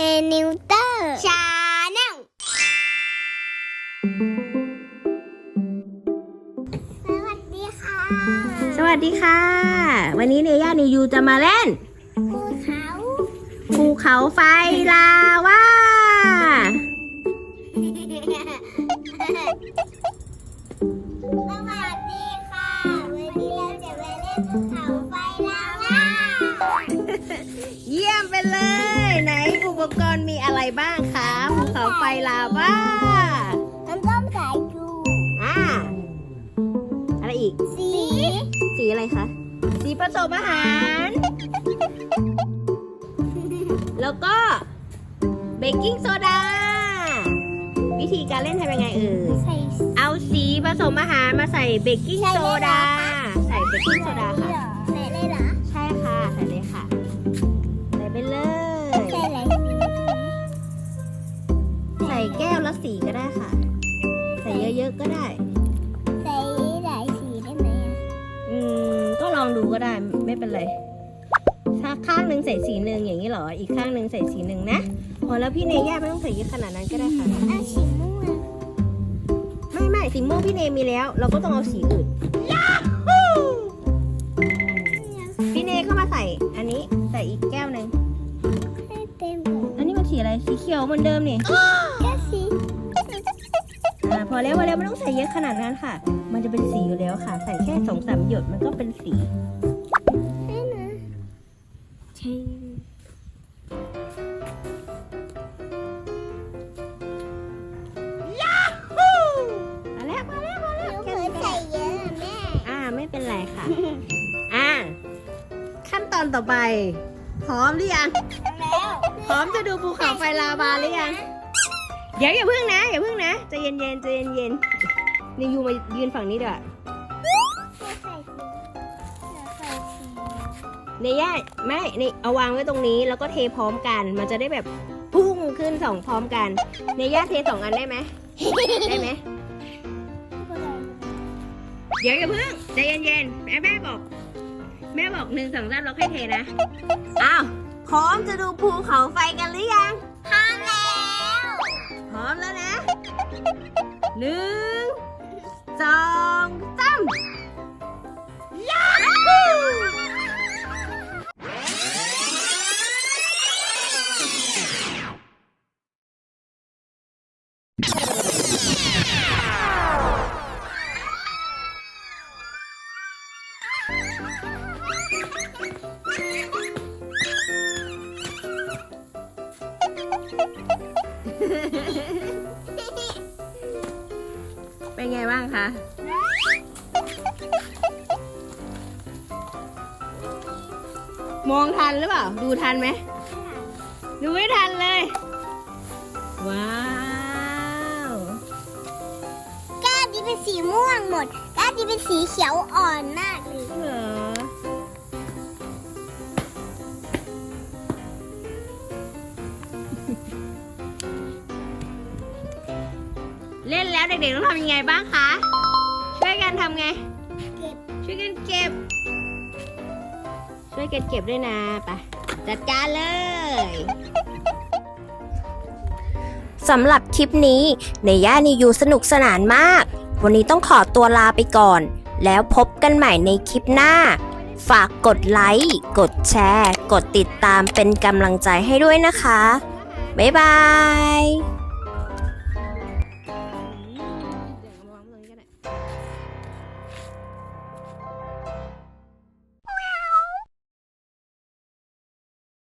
ในนิวเตอร์ชาแนลสวัสดีค่ะ สวัสดีค่ะ วันนี้เนย่านิวยูจะมาเล่น ภูเขาภูเขาไฟลาวาสวัสดีค่ะ วันนี้เราจะไปเล่นภูเขาไฟลาวา เยี่ยมไปเลยไหนอุ ปกรณ์มีอะไรบ้างคะภูเขาไฟลาวาน้ำต้มสายชูอ่าอะไรอีก สี สีอะไรคะ สีผสมอาหาร แล้วก็เบกกิ้งโซดา วิธีการเล่นทำยังไงเอ่ย ใส่เอาสีผสมอาหารมาใส่เบกกิ้งโซดา ใส่เบกกิ้งโซดาค่ะใอะๆก็ได้ ใส่หลายสีได้ไหมอะอืม ก็ลองดูก็ได้ไม่เป็นไร ถ้าข้างหนึ่งใส่สีหนึ่งอย่างนี้เหรอ อีกข้างหนึ่งใส่สีหนึ่งนะพอแล้วพี่เนย่าไม่ต้องใส่เยอะขนาดนั้นก็ได้ค่ะเอาสีม่วงไม่ไม่สีม่วงพี่เนมีแล้ว เราก็ต้องเอาสีอื่นพี่เนเข้ามาใส่อันนี้ใส่อีกแก้วหนึ่ง ให้เต็มเลยอันนี้มันสีอะไร สีเขียวเหมือนเดิมนี่แค่สีอ่า พอแล้วพอแล้วไม่ต้องใส่เยอะขนาดนั้นค่ะ มันจะเป็นสีอยู่แล้วค่ะ ใส่แค่สองสามหยดมันก็เป็นสีให้นะใช่แล้วมาแล้วมาหแล้วนูเผลอใส่เยอะอะแม่อ่าไม่เป็นไรค่ะ อ่า ขั้นตอนต่อไป พร้อมหรือยัง พร้อมจะดูภูเขาไฟลาวาหรือยัง เดี๋ยวอย่าพึ่งนะอย่าพึ่งนะใจเย็นเย็นๆใจเย็นเย็นนี่ยูมายืนฝั่งนี้ด้วยใส่สีใส่สีเนย่าไม่เนี่เอาวางไว้ตรงนี้แล้วก็เทพร้อมกัน มันจะได้แบบพุ่งขึ้นสองพร้อมกันเนย่าเทสองอันได้ไหมได้ไหมเดี๋ยวอย่าเพิ่งใจเย็นๆแม่แม่บอก แม่บอกหนึ่งสองสามเราค่อยเทนะอ้าวพร้อมจะดูภูเขาไฟกันหรือยัง หนึ่งสองสามยาฮูเป็นไงบ้างคะ มองทันหรือเปล่า ดูทันไหม ดูไม่ทันเลย ว้าวก้าดีเป็นสีม่วงหมด ก้าดีเป็นสีเขียวอ่อนมาก เล่นแล้วเด็กๆต้องทำยังไงบ้างคะ ช่วยกันทำไง เก็บ ช่วยกันเก็บ ช่วยกันเก็บด้วยนะไปจัดการเลยสำหรับคลิปนี้ในย่านิยูสนุกสนานมาก วันนี้ต้องขอตัวลาไปก่อน แล้วพบกันใหม่ในคลิปหน้า ฝากกดไลค์ กดแชร์ กดติดตามเป็นกำลังใจให้ด้วยนะคะ บ๊ายบาย